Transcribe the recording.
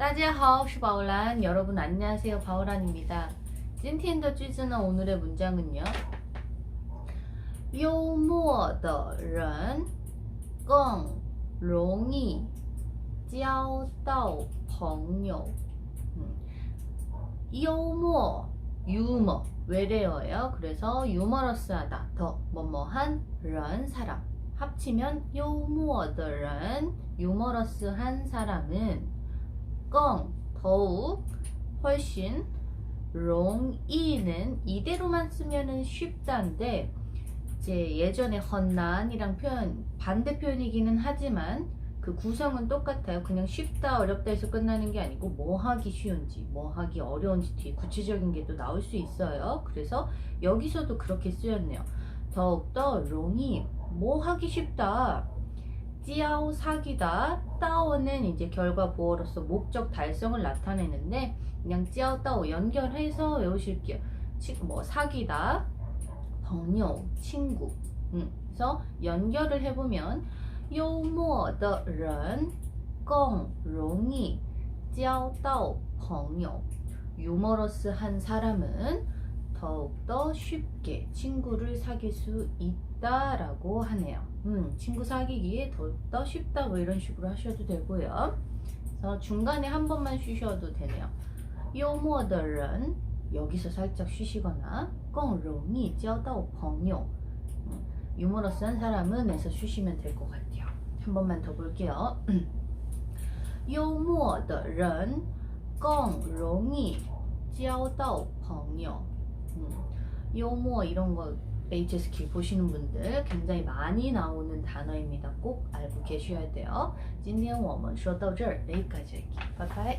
大家好,是바울란. 여러분 안녕하세요. 바울란입니다. 今天的句子呢, 오늘의 문장은요. 幽默的人更容易交到朋友. 음. 幽默, 유머, 외래어예요. 그래서 유머러스하다, 더 뭐뭐한 人 사람. 합치면 幽默的人 유머러스한 사람은 껑, 더욱, 훨씬, 롱, 이는 이대로만 쓰면은 쉽다인데 이제 예전에 헌난이랑 표현 반대 표현이기는 하지만 그 구성은 똑같아요. 그냥 쉽다 어렵다 해서 끝나는 게 아니고 뭐 하기 쉬운지 뭐 하기 어려운지 뒤에 구체적인 게 또 나올 수 있어요. 그래서 여기서도 그렇게 쓰였네요. 더욱더 롱이 뭐 하기 쉽다 찌아오 사기다. 따오는 이제 결과 보어로서 목적 달성을 나타내는데 그냥 찌아오 따오 연결해서 외우실게요. 치- 뭐 사기다.朋友 친구. 음, 그래서 연결을 해보면 幽默的人更容易交到朋友. 유머러스한 사람은 더욱더 쉽게 친구를 사귈 수 있다라고 하네요. 음, 친구 사귀기에 더욱더 쉽다 뭐 이런 식으로 하셔도 되고요. 그래서 중간에 한 번만 쉬셔도 되네요. 幽默的人 여기서 살짝 쉬시거나 更容易交到朋友 음, 유머러스한 사람은 에서 쉬시면 될 것 같아요. 한 번만 더 볼게요. 幽默的人更容易交到朋友 음,幽默 이런 거 HSK 보시는 분들 굉장히 많이 나오는 단어입니다. 꼭 알고 계셔야 돼요. 今天我们说到这儿 여기까지 할게요. 바이바이.